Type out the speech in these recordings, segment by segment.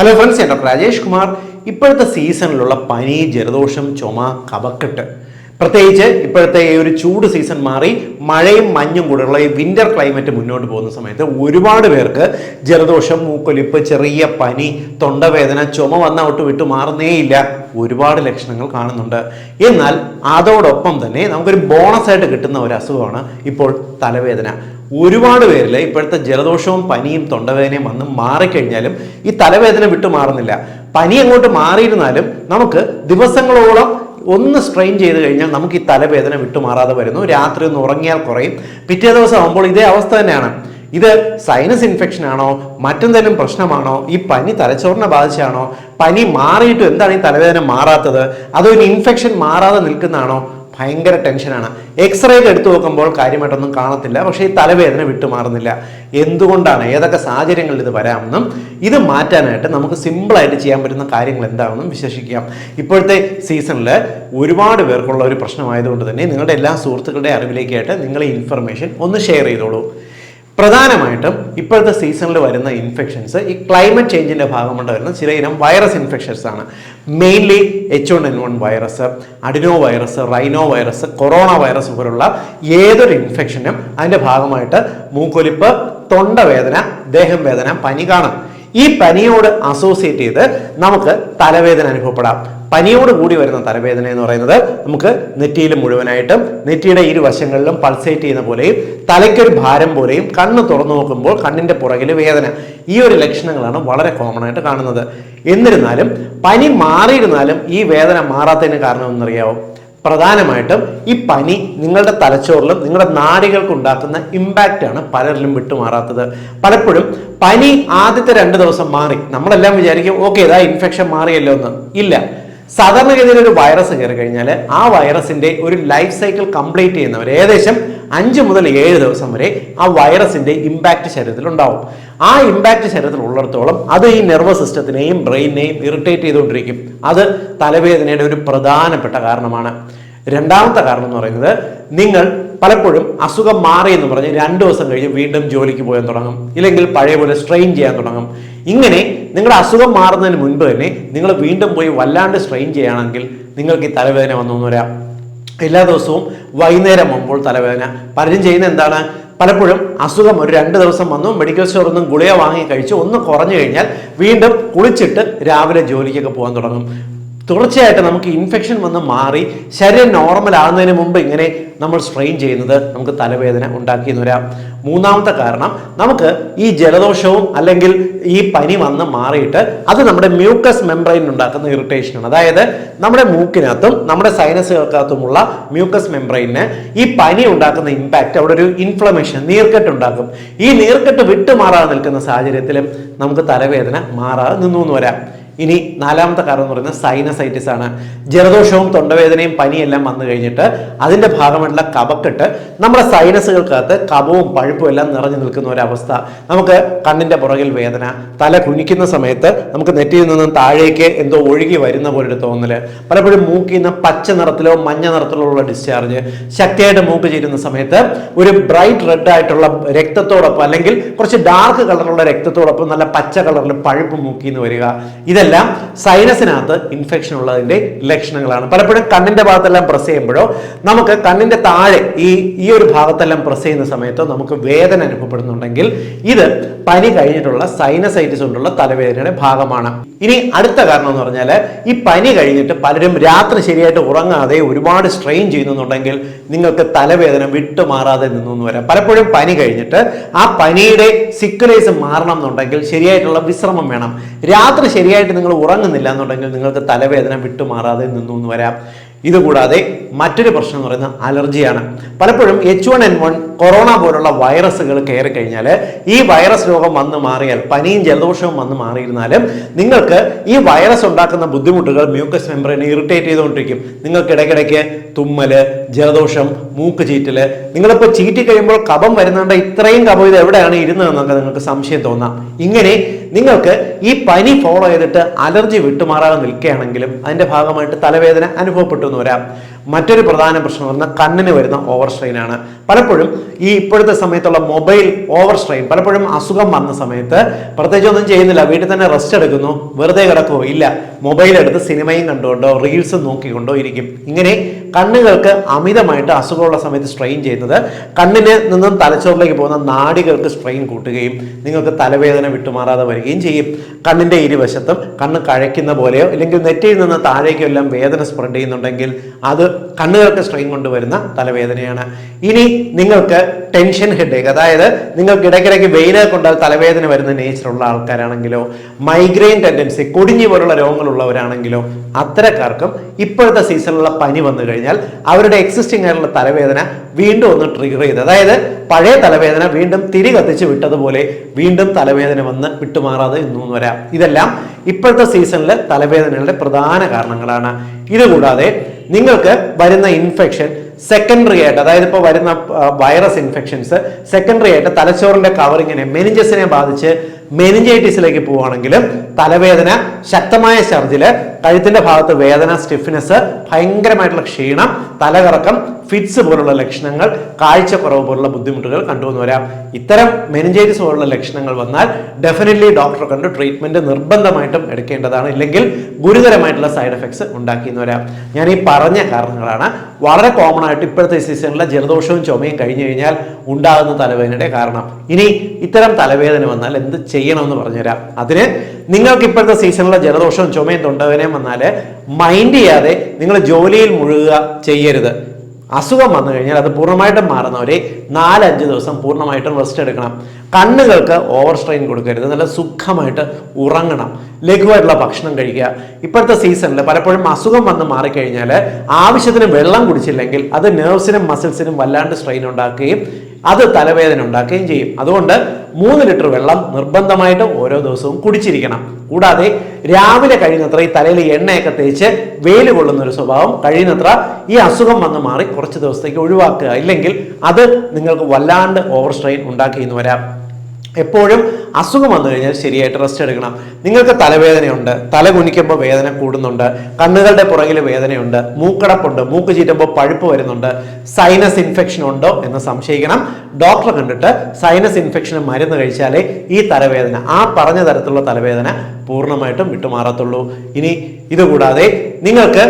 Hello friends ഞാൻ doctor Rajesh Kumar. ഇപ്പോഴത്തെ സീസണിലുള്ള പനി ജലദോഷം ചുമ കഫക്കെട്ട് പ്രത്യേകിച്ച് ഇപ്പോഴത്തെ ഈ ഒരു ചൂട് സീസൺ മാറി മഴയും മഞ്ഞും കൂടെയുള്ള ഈ വിന്റർ ക്ലൈമറ്റ് മുന്നോട്ട് പോകുന്ന സമയത്ത് ഒരുപാട് പേർക്ക് ജലദോഷം മൂക്കൊലിപ്പ് ചെറിയ പനി തൊണ്ടവേദന ചുമ വന്ന ഒട്ട് വിട്ടു മാറുന്നേയില്ല. ഒരുപാട് ലക്ഷണങ്ങൾ കാണുന്നുണ്ട്. എന്നാൽ അതോടൊപ്പം തന്നെ നമുക്കൊരു ബോണസ് ആയിട്ട് കിട്ടുന്ന ഒരു അസുഖമാണ് ഇപ്പോൾ തലവേദന. ഒരുപാട് പേരിൽ ഇപ്പോഴത്തെ ജലദോഷവും പനിയും തൊണ്ടവേദനയും വന്ന് മാറിക്കഴിഞ്ഞാലും ഈ തലവേദന വിട്ടു മാറുന്നില്ല. പനി അങ്ങോട്ട് മാറിയിരുന്നാലും നമുക്ക് ദിവസങ്ങളോളം ഒന്ന് സ്ട്രെയിൻ ചെയ്ത് കഴിഞ്ഞാൽ നമുക്ക് ഈ തലവേദന വിട്ടുമാറാതെ വരുന്നു. രാത്രി ഒന്ന് ഉറങ്ങിയാൽ കുറയും. പിറ്റേ ദിവസം ആകുമ്പോൾ ഇതേ അവസ്ഥ തന്നെയാണ്. ഇത് സൈനസ് ഇൻഫെക്ഷൻ ആണോ? മറ്റെന്തെങ്കിലും പ്രശ്നമാണോ? ഈ പനി തലച്ചോറിനെ ബാധിച്ചാണോ? പനി മാറിയിട്ടും എന്താണ് ഈ തലവേദന മാറാത്തത്? അതോ ഇൻഫെക്ഷൻ മാറാതെ നിൽക്കുന്നതാണോ? ഭയങ്കര ടെൻഷനാണ് എക്സ്റേ ഒക്കെ എടുത്തു നോക്കുമ്പോൾ കാര്യമായിട്ടൊന്നും കാണത്തില്ല. പക്ഷേ ഈ തലവേദന വിട്ടുമാറുന്നില്ല. എന്തുകൊണ്ടാണ്? ഏതൊക്കെ സാഹചര്യങ്ങളിൽ ഇത് വരാമെന്നും ഇത് മാറ്റാനായിട്ട് നമുക്ക് സിമ്പിളായിട്ട് ചെയ്യാൻ പറ്റുന്ന കാര്യങ്ങൾ എന്താണെന്നും വിശേഷിക്കാം. ഇപ്പോഴത്തെ സീസണിൽ ഒരുപാട് പേർക്കുള്ള ഒരു പ്രശ്നമായതുകൊണ്ട് തന്നെ നിങ്ങളുടെ എല്ലാ സുഹൃത്തുക്കളുടെ അറിവിലേക്കായിട്ട് നിങ്ങൾ ഈ ഇൻഫർമേഷൻ ഒന്ന് ഷെയർ ചെയ്തോളൂ. പ്രധാനമായിട്ടും ഇപ്പോഴത്തെ സീസണിൽ വരുന്ന ഇൻഫെക്ഷൻസ് ഈ ക്ലൈമറ്റ് ചേഞ്ചിന്റെ ഭാഗമായിട്ട് വരുന്ന ചില ഇനം വൈറസ് ഇൻഫെക്ഷൻസ് ആണ്. Mainly H one N one virus adeno virus rhino virus corona virus പോലുള്ള ഏതൊരു ഇൻഫെക്ഷനും അതിന്റെ ഭാഗമായിട്ട് മൂക്കൊലിപ്പ് തൊണ്ടവേദന ദേഹം വേദന പനി കാണാം. ഈ പനിയോട് അസോസിയേറ്റ് ചെയ്ത് നമുക്ക് തലവേദന അനുഭവപ്പെടാം. പനിയോട് കൂടി വരുന്ന തലവേദന എന്ന് പറയുന്നത് നമുക്ക് നെറ്റിയിൽ മുഴുവനായിട്ടും നെറ്റിയുടെ ഇരുവശങ്ങളിലും പൾസേറ്റ് ചെയ്യുന്ന പോലെയും തലയ്ക്കൊരു ഭാരം പോലെയും കണ്ണ് തുറന്നു നോക്കുമ്പോൾ കണ്ണിന്റെ പുറകിൽ വേദന. ഈ ഒരു ലക്ഷണങ്ങളാണ് വളരെ കോമൺ ആയിട്ട് കാണുന്നത്. എന്നിരുന്നാലും പനി മാറിയിരുന്നാലും ഈ വേദന മാറാത്തതിന് കാരണം എന്നറിയാവോ പ്രധാനമായിട്ടും ഈ പനി നിങ്ങളുടെ തലച്ചോറിലും നിങ്ങളുടെ നാടികൾക്ക് ഉണ്ടാക്കുന്ന ഇമ്പാക്റ്റ് ആണ് പലരിലും വിട്ടുമാറാത്തത്. പലപ്പോഴും പനി ആദ്യത്തെ രണ്ട് ദിവസം മാറി. നമ്മളെല്ലാം വിചാരിക്കും ഓക്കെ ഇതാ ഇൻഫെക്ഷൻ മാറിയല്ലോ എന്ന്. ഇല്ല. സാധാരണഗതിയിൽ ഒരു വൈറസ് കയറി കഴിഞ്ഞാൽ ആ വൈറസിന്റെ ഒരു ലൈഫ് സൈക്കിൾ കംപ്ലീറ്റ് ചെയ്യുന്നവർ ഏകദേശം അഞ്ച് മുതൽ ഏഴ് ദിവസം വരെ ആ വൈറസിന്റെ ഇമ്പാക്റ്റ് ശരീരത്തിൽ ഉണ്ടാവും. ആ ഇമ്പാക്റ്റ് ശരീരത്തിൽ ഉള്ളിടത്തോളം അത് ഈ നെർവസ് സിസ്റ്റത്തിനെയും ബ്രെയിനെയും ഇറിറ്റേറ്റ് ചെയ്തുകൊണ്ടിരിക്കും. അത് തലവേദനയുടെ ഒരു പ്രധാനപ്പെട്ട കാരണമാണ്. രണ്ടാമത്തെ കാരണം എന്ന് പറയുന്നത് നിങ്ങൾ പലപ്പോഴും അസുഖം മാറി എന്ന് പറഞ്ഞ് രണ്ട് ദിവസം കഴിഞ്ഞ് വീണ്ടും ജോലിക്ക് പോകാൻ തുടങ്ങും. ഇല്ലെങ്കിൽ പഴയ പോലെ സ്ട്രെയിൻ ചെയ്യാൻ തുടങ്ങും. ഇങ്ങനെ നിങ്ങളുടെ അസുഖം മാറുന്നതിന് മുൻപ് തന്നെ നിങ്ങൾ വീണ്ടും പോയി വല്ലാണ്ട് സ്ട്രെയിൻ ചെയ്യുകയാണെങ്കിൽ നിങ്ങൾക്ക് ഈ തലവേദന വന്നു വരാം എല്ലാ ദിവസവും വൈകുന്നേരം ആകുമ്പോൾ തലവേദന. പലരും ചെയ്യുന്ന എന്താണ്? പലപ്പോഴും അസുഖം ഒരു രണ്ട് ദിവസം വന്നു മെഡിക്കൽ സ്റ്റോറിൽ നിന്നും ഗുളിക വാങ്ങി കഴിച്ച് ഒന്ന് കുറഞ്ഞു കഴിഞ്ഞാൽ വീണ്ടും കുളിച്ചിട്ട് രാവിലെ ജോലിക്കൊക്കെ പോകാൻ തുടങ്ങും. തുടർച്ചയായിട്ട് നമുക്ക് ഇൻഫെക്ഷൻ വന്ന് മാറി ശരീരം നോർമൽ ആകുന്നതിന് മുമ്പ് ഇങ്ങനെ നമ്മൾ സ്ട്രെയിൻ ചെയ്യുന്നത് നമുക്ക് തലവേദന ഉണ്ടാക്കിയെന്ന് വരാം. മൂന്നാമത്തെ കാരണം നമുക്ക് ഈ ജലദോഷവും അല്ലെങ്കിൽ ഈ പനി വന്ന് മാറിയിട്ട് അത് നമ്മുടെ മ്യൂക്കസ് മെംബ്രൈൻ ഉണ്ടാക്കുന്ന ഇറിറ്റേഷനാണ് അതായത് നമ്മുടെ മൂക്കിനകത്തും നമ്മുടെ സൈനസുകൾക്കകത്തുമുള്ള മ്യൂക്കസ് മെംബ്രൈനിന് ഈ പനി ഉണ്ടാക്കുന്ന ഇമ്പാക്റ്റ് അവിടെ ഒരു ഇൻഫ്ലമേഷൻ നീർക്കെട്ട് ഉണ്ടാക്കും. ഈ നീർക്കെട്ട് വിട്ടുമാറാതെ നിൽക്കുന്ന സാഹചര്യത്തിലും നമുക്ക് തലവേദന മാറാതെ നിന്നു എന്ന് വരാം. ഇനി നാലാമത്തെ കാരണം എന്ന് പറയുന്നത് സൈനസൈറ്റിസ് ആണ്. ജലദോഷവും തൊണ്ടവേദനയും പനിയെല്ലാം വന്നു കഴിഞ്ഞിട്ട് അതിന്റെ ഭാഗമായിട്ടുള്ള കപക്കെട്ട് നമ്മുടെ സൈനസുകൾക്കകത്ത് കപവും പഴുപ്പും എല്ലാം നിറഞ്ഞു നിൽക്കുന്ന ഒരവസ്ഥ. നമുക്ക് കണ്ണിന്റെ പുറകിൽ വേദന തല കുനിക്കുന്ന സമയത്ത് നമുക്ക് നെറ്റിയിൽ നിന്നും താഴേക്ക് എന്തോ ഒഴുകി വരുന്ന പോലൊരു തോന്നൽ പലപ്പോഴും മൂക്കിൽ നിന്ന് പച്ച നിറത്തിലോ മഞ്ഞ നിറത്തിലോ ഉള്ള ഡിസ്ചാർജ് ശക്തിയായിട്ട് മൂക്ക് ചേരുന്ന സമയത്ത് ഒരു ബ്രൈറ്റ് റെഡ് ആയിട്ടുള്ള രക്തത്തോടൊപ്പം അല്ലെങ്കിൽ കുറച്ച് ഡാർക്ക് കളറുള്ള രക്തത്തോടൊപ്പം നല്ല പച്ച കളറിൽ പഴുപ്പ് മൂക്കിൽ നിന്ന് വരിക. ഇതെല്ലാം സൈനസിനകത്ത് ഇൻഫെക്ഷൻ ഉള്ളതിന്റെ ലക്ഷണങ്ങളാണ്. പലപ്പോഴും കണ്ണിന്റെ ഭാഗത്തെല്ലാം പ്രസ് ചെയ്യുമ്പോഴോ നമുക്ക് കണ്ണിന്റെ താഴെ ഈ ഈ ഒരു ഭാഗത്തെല്ലാം പ്രസ് ചെയ്യുന്ന സമയത്തോ നമുക്ക് വേദന അനുഭവപ്പെടുന്നുണ്ടെങ്കിൽ ഇത് പനി കഴിഞ്ഞിട്ടുള്ള സൈനസൈറ്റിസ് കൊണ്ടുള്ള തലവേദനയുടെ ഭാഗമാണ്. ഇനി അടുത്ത കാരണം എന്ന് പറഞ്ഞാൽ ഈ പനി കഴിഞ്ഞിട്ട് പലരും രാത്രി ശരിയായിട്ട് ഉറങ്ങാതെ ഒരുപാട് സ്ട്രെയിൻ ചെയ്യുന്നുണ്ടെങ്കിൽ നിങ്ങൾക്ക് തലവേദന വിട്ടുമാറാതെ നിന്നു വരാം. പലപ്പോഴും പനി കഴിഞ്ഞിട്ട് ആ പനിയുടെ സിക്കുലേസ് മാറണം എന്നുണ്ടെങ്കിൽ ശരിയായിട്ടുള്ള വിശ്രമം വേണം. രാത്രി ശരിയായിട്ട് നിങ്ങൾ ഉറങ്ങുന്നില്ല എന്നുണ്ടെങ്കിൽ നിങ്ങൾക്ക് തലവേദന വിട്ടുമാറാതെ നിന്നു എന്ന് വരാം. ഇതുകൂടാതെ മറ്റൊരു പ്രശ്നം എന്ന് പറയുന്നത് അലർജിയാണ്. പലപ്പോഴും H one N one corona പോലുള്ള വൈറസുകൾ കയറി കഴിഞ്ഞാൽ ഈ വൈറസ് രോഗം വന്ന് മാറിയാൽ പനിയും ജലദോഷവും വന്ന് മാറിയിരുന്നാലും നിങ്ങൾക്ക് ഈ വൈറസ് ഉണ്ടാക്കുന്ന ബുദ്ധിമുട്ടുകൾ മ്യൂക്കസ് മെമ്പറിനെ ഇറിറ്റേറ്റ് ചെയ്തുകൊണ്ടിരിക്കും. നിങ്ങൾക്ക് ഇടയ്ക്കിടയ്ക്ക് തുമ്മൽ ജലദോഷം മൂക്ക് ചീറ്റൽ നിങ്ങളിപ്പോൾ ചീറ്റി കഴിയുമ്പോൾ കഫം വരുന്നുണ്ട് ഇത്രയും കഫം ഇത് എവിടെയാണ് ഇരുന്നതെന്നൊക്കെ നിങ്ങൾക്ക് സംശയം തോന്നാം. ഇങ്ങനെ നിങ്ങൾക്ക് ഈ പനി ഫോളോ ചെയ്തിട്ട് അലർജി വിട്ടുമാറാതെ നിൽക്കുകയാണെങ്കിലും അതിന്റെ ഭാഗമായിട്ട് തലവേദന അനുഭവപ്പെട്ടു എന്ന് വരാം. മറ്റൊരു പ്രധാന പ്രശ്നം എന്ന് പറഞ്ഞാൽ കണ്ണിന് വരുന്ന ഓവർ സ്ട്രെയിൻ ആണ്. പലപ്പോഴും ഈ ഇപ്പോഴത്തെ സമയത്തുള്ള മൊബൈൽ ഓവർ സ്ട്രെയിൻ പലപ്പോഴും അസുഖം വന്ന സമയത്ത് പ്രത്യേകിച്ച് ഒന്നും ചെയ്യുന്നില്ല. വീട്ടിൽ തന്നെ റെസ്റ്റ് എടുക്കുന്നു വെറുതെ കിടക്കുമോ ഇല്ല. മൊബൈൽ എടുത്ത് സിനിമയും കണ്ടുകൊണ്ടോ റീൽസും നോക്കിക്കൊണ്ടോ ഇരിക്കും. ഇങ്ങനെ കണ്ണുകൾക്ക് അമിതമായിട്ട് അസുഖമുള്ള സമയത്ത് സ്ട്രെയിൻ ചെയ്യുന്നത് കണ്ണിന് നിന്നും തലച്ചോറിലേക്ക് പോകുന്ന നാടികൾക്ക് സ്ട്രെയിൻ കൂട്ടുകയും നിങ്ങൾക്ക് തലവേദന വിട്ടുമാറാതെ വരികയും ചെയ്യും. കണ്ണിന്റെ ഇരുവശത്തും കണ്ണ് കഴയ്ക്കുന്ന പോലെയോ അല്ലെങ്കിൽ നെറ്റിയിൽ നിന്ന് താഴേക്കോ എല്ലാം വേദന സ്പ്രെഡ് ചെയ്യുന്നുണ്ടെങ്കിൽ അത് കണ്ണുകൾക്ക് സ്ട്രെയിൻ കൊണ്ടുവരുന്ന തലവേദനയാണ്. ഇനി നിങ്ങൾക്ക് ടെൻഷൻ ഹെഡേക്ക് അതായത് നിങ്ങൾക്ക് ഇടയ്ക്കിടയ്ക്ക് വെയിൽ കൊണ്ടാൽ തലവേദന വരുന്ന നേച്ചറുള്ള ആൾക്കാരാണെങ്കിലോ മൈഗ്രെയിൻ ടെൻഡൻസി കൊടിഞ്ഞി പോലുള്ള രോഗങ്ങളുള്ളവരാണെങ്കിലോ അത്തരക്കാർക്കും ഇപ്പോഴത്തെ സീസണിലുള്ള പനി വന്നു കഴിഞ്ഞാൽ അവരുടെ എക്സിസ്റ്റിംഗ് ആയിട്ടുള്ള തലവേദന വീണ്ടും ഒന്ന് ട്രിഗർ ചെയ്ത്. അതായത് പഴയ തലവേദന വീണ്ടും തിരി കത്തിച്ച് വിട്ടതുപോലെ വീണ്ടും തലവേദന വന്ന് വിട്ടുമാറാതെ ഇന്നു വരാം. ഇതെല്ലാം ഇപ്പോഴത്തെ സീസണിലെ തലവേദനകളുടെ പ്രധാന കാരണങ്ങളാണ്. ഇതുകൂടാതെ നിങ്ങൾക്ക് വരുന്ന ഇൻഫെക്ഷൻ സെക്കൻഡറി ആയിട്ട് അതായത് ഇപ്പോൾ വരുന്ന വൈറസ് ഇൻഫെക്ഷൻസ് സെക്കൻഡറി ആയിട്ട് തലച്ചോറിന്റെ കവറിങ്ങിനെ മെനിഞ്ചസിനെ ബാധിച്ച് മെനിഞ്ചൈറ്റിസിലേക്ക് പോവുകയാണെങ്കിൽ തലവേദന ശക്തമായ ഛർദിൽ കഴുത്തിന്റെ ഭാഗത്ത് വേദന സ്റ്റിഫ്നെസ് ഭയങ്കരമായിട്ടുള്ള ക്ഷീണം തലകറക്കം ഫിറ്റ്സ് പോലുള്ള ലക്ഷണങ്ങൾ കാഴ്ചക്കുറവ് പോലുള്ള ബുദ്ധിമുട്ടുകൾ കണ്ടുവന്നു വരാം. ഇത്തരം മെനിഞ്ചൈറ്റിസ് പോലുള്ള ലക്ഷണങ്ങൾ വന്നാൽ ഡെഫിനറ്റ്ലി ഡോക്ടറെ കണ്ട് ട്രീറ്റ്മെന്റ് നിർബന്ധമായിട്ടും എടുക്കേണ്ടതാണ്. ഇല്ലെങ്കിൽ ഗുരുതരമായിട്ടുള്ള സൈഡ് എഫക്ട്സ് ഉണ്ടാക്കിയെന്ന് വരാം. ഞാൻ ഈ പറഞ്ഞ കാരണങ്ങളാണ്. വളരെ കോമൺ ആയിട്ട് ഇപ്പോഴത്തെ സീസണിലെ ജലദോഷവും ചുമയും കഴിഞ്ഞു കഴിഞ്ഞാൽ ഉണ്ടാകുന്ന തലവേദനയുടെ കാരണം. ഇനി ഇത്തരം തലവേദന വന്നാൽ എന്ത് ചെയ്യണമെന്ന് പറഞ്ഞുതരാം. അതിന് നിങ്ങൾക്ക് ഇപ്പോഴത്തെ സീസണിലെ ജലദോഷവും ചുമയും തൊണ്ടവേദനയും വന്നാൽ മൈൻഡ് ചെയ്യാതെ നിങ്ങൾ ജോലിയിൽ മുഴുകുക ചെയ്യരുത്. അസുഖം വന്നു കഴിഞ്ഞാൽ അത് പൂർണമായിട്ടും മാറുന്നവരെ നാലഞ്ച് ദിവസം പൂർണമായിട്ടും റെസ്റ്റ് എടുക്കണം. കണ്ണുകൾക്ക് ഓവർ സ്ട്രെയിൻ കൊടുക്കരുത്. നല്ല സുഖമായിട്ട് ഉറങ്ങണം. ലഘുവായിട്ടുള്ള ഭക്ഷണം കഴിക്കുക. ഇപ്പോഴത്തെ സീസണിൽ പലപ്പോഴും അസുഖം വന്ന് മാറിക്കഴിഞ്ഞാൽ ആവശ്യത്തിന് വെള്ളം കുടിച്ചില്ലെങ്കിൽ അത് നെർവ്സിനും മസിൽസിനും വല്ലാണ്ട് സ്ട്രെയിൻ ഉണ്ടാക്കുകയും അത് തലവേദന ഉണ്ടാക്കുകയും ചെയ്യും. അതുകൊണ്ട് മൂന്ന് ലിറ്റർ വെള്ളം നിർബന്ധമായിട്ട് ഓരോ ദിവസവും കുടിച്ചിരിക്കണം. കൂടാതെ രാവിലെ കഴിയുന്നത്ര ഈ തലയിൽ എണ്ണയൊക്കെ തേച്ച് വെയിൽ കൊള്ളുന്ന ഒരു സ്വഭാവം കഴിയുന്നത്ര ഈ അസുഖം വന്ന് മാറി കുറച്ച് ദിവസത്തേക്ക് ഒഴിവാക്കുക. ഇല്ലെങ്കിൽ അത് നിങ്ങൾക്ക് വല്ലാണ്ട് ഓവർ സ്ട്രെയിൻ ഉണ്ടാക്കിയെന്ന് വരാം. എപ്പോഴും അസുഖം വന്നു കഴിഞ്ഞാൽ ശരിയായിട്ട് റെസ്റ്റ് എടുക്കണം. നിങ്ങൾക്ക് തലവേദനയുണ്ട് തല കുനിക്കുമ്പോൾ വേദന കൂടുന്നുണ്ട് കണ്ണുകളുടെ പുറകിൽ വേദനയുണ്ട് മൂക്കടപ്പുണ്ട് മൂക്ക് ചീറ്റുമ്പോൾ പഴുപ്പ് വരുന്നുണ്ട് സൈനസ് ഇൻഫെക്ഷൻ ഉണ്ടോ എന്ന് സംശയിക്കണം. ഡോക്ടറെ കണ്ടിട്ട് സൈനസ് ഇൻഫെക്ഷന് മരുന്ന് കഴിച്ചാലേ ഈ തലവേദന ആ പറഞ്ഞ തരത്തിലുള്ള തലവേദന പൂർണമായിട്ടും വിട്ടുമാറത്തുള്ളൂ. ഇനി ഇതുകൂടാതെ നിങ്ങൾക്ക്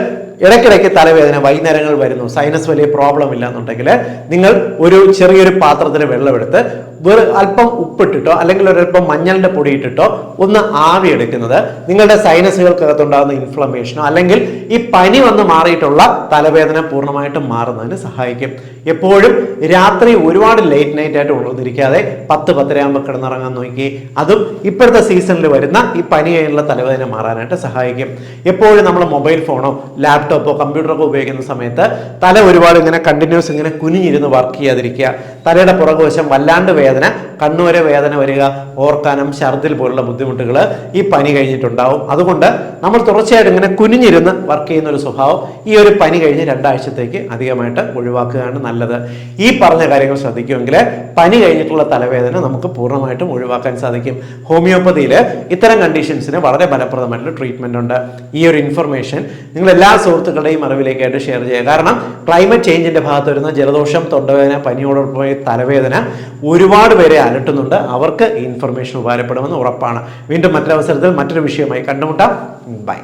ഇടയ്ക്കിടയ്ക്ക് തലവേദന വൈകുന്നേരങ്ങൾ വരുന്നു സൈനസ് വലിയ പ്രോബ്ലം ഇല്ല എന്നുണ്ടെങ്കിൽ നിങ്ങൾ ഒരു ചെറിയൊരു പാത്രത്തിൽ വെള്ളമെടുത്ത് വെറു അല്പം ഉപ്പിട്ടിട്ടോ അല്ലെങ്കിൽ ഒരല്പം മഞ്ഞളിന്റെ പൊടി ഇട്ടിട്ടോ ഒന്ന് ആവി എടുക്കുന്നത് നിങ്ങളുടെ സൈനസുകൾക്കകത്തുണ്ടാകുന്ന ഇൻഫ്ലമേഷനോ അല്ലെങ്കിൽ ഈ പനി വന്ന് മാറിയിട്ടുള്ള തലവേദന പൂർണമായിട്ടും മാറുന്നതിന് സഹായിക്കും. എപ്പോഴും രാത്രി ഒരുപാട് ലേറ്റ് നൈറ്റ് ആയിട്ട് ഉണർന്നിരിക്കാതെ പത്ത് പത്തരയാകുമ്പോൾ കിടന്നിറങ്ങാൻ നോക്കി. അതും ഇപ്പോഴത്തെ സീസണിൽ വരുന്ന ഈ പനി കഴിഞ്ഞുള്ള തലവേദന മാറാനായിട്ട് സഹായിക്കും. എപ്പോഴും നമ്മൾ മൊബൈൽ ഫോണോ ലാപ്ടോപ്പോ കമ്പ്യൂട്ടറൊക്കെ ഉപയോഗിക്കുന്ന സമയത്ത് തല ഒരുപാട് ഇങ്ങനെ കണ്ടിന്യൂസ് ഇങ്ങനെ കുനിഞ്ഞിരുന്ന് വർക്ക് ചെയ്യാതിരിക്കുക. തലയുടെ പുറകുവശം വല്ലാണ്ട് വേദന எழுதுனேன் കണ്ണുവരെ വേദന വരിക ഓർക്കാനം ഛർദിൽ പോലുള്ള ബുദ്ധിമുട്ടുകൾ ഈ പനി കഴിഞ്ഞിട്ടുണ്ടാവും. അതുകൊണ്ട് നമ്മൾ തുടർച്ചയായിട്ട് ഇങ്ങനെ കുനിഞ്ഞിരുന്ന് വർക്ക് ചെയ്യുന്ന ഒരു സ്വഭാവം ഈ ഒരു പനി കഴിഞ്ഞ് രണ്ടാഴ്ചത്തേക്ക് അധികമായിട്ട് ഒഴിവാക്കുകയാണ് നല്ലത്. ഈ പറഞ്ഞ കാര്യങ്ങൾ ശ്രദ്ധിക്കുമെങ്കിൽ പനി കഴിഞ്ഞിട്ടുള്ള തലവേദന നമുക്ക് പൂർണമായിട്ടും ഒഴിവാക്കാൻ സാധിക്കും. ഹോമിയോപ്പതിയിൽ ഇത്തരം കണ്ടീഷൻസിന് വളരെ ഫലപ്രദമായിട്ടുള്ള ട്രീറ്റ്മെന്റ് ഉണ്ട്. ഈ ഒരു ഇൻഫർമേഷൻ നിങ്ങൾ എല്ലാ സുഹൃത്തുക്കളുടെയും അറിവിലേക്കായിട്ട് ഷെയർ ചെയ്യുക. കാരണം ക്ലൈമറ്റ് ചേഞ്ചിന്റെ ഭാഗത്ത് വരുന്ന ജലദോഷം തൊണ്ടവേദന പനിയോടൊപ്പം തലവേദന ഒരുപാട് പേരെ അലട്ടുന്നുണ്ട്. അവർക്ക് ഈ ഇൻഫർമേഷൻ ഉപകാരപ്പെടുമെന്ന് ഉറപ്പാണ്. വീണ്ടും മറ്റൊരവസരത്തിൽ മറ്റൊരു വിഷയമായി കണ്ടുമുട്ടാം. ബൈ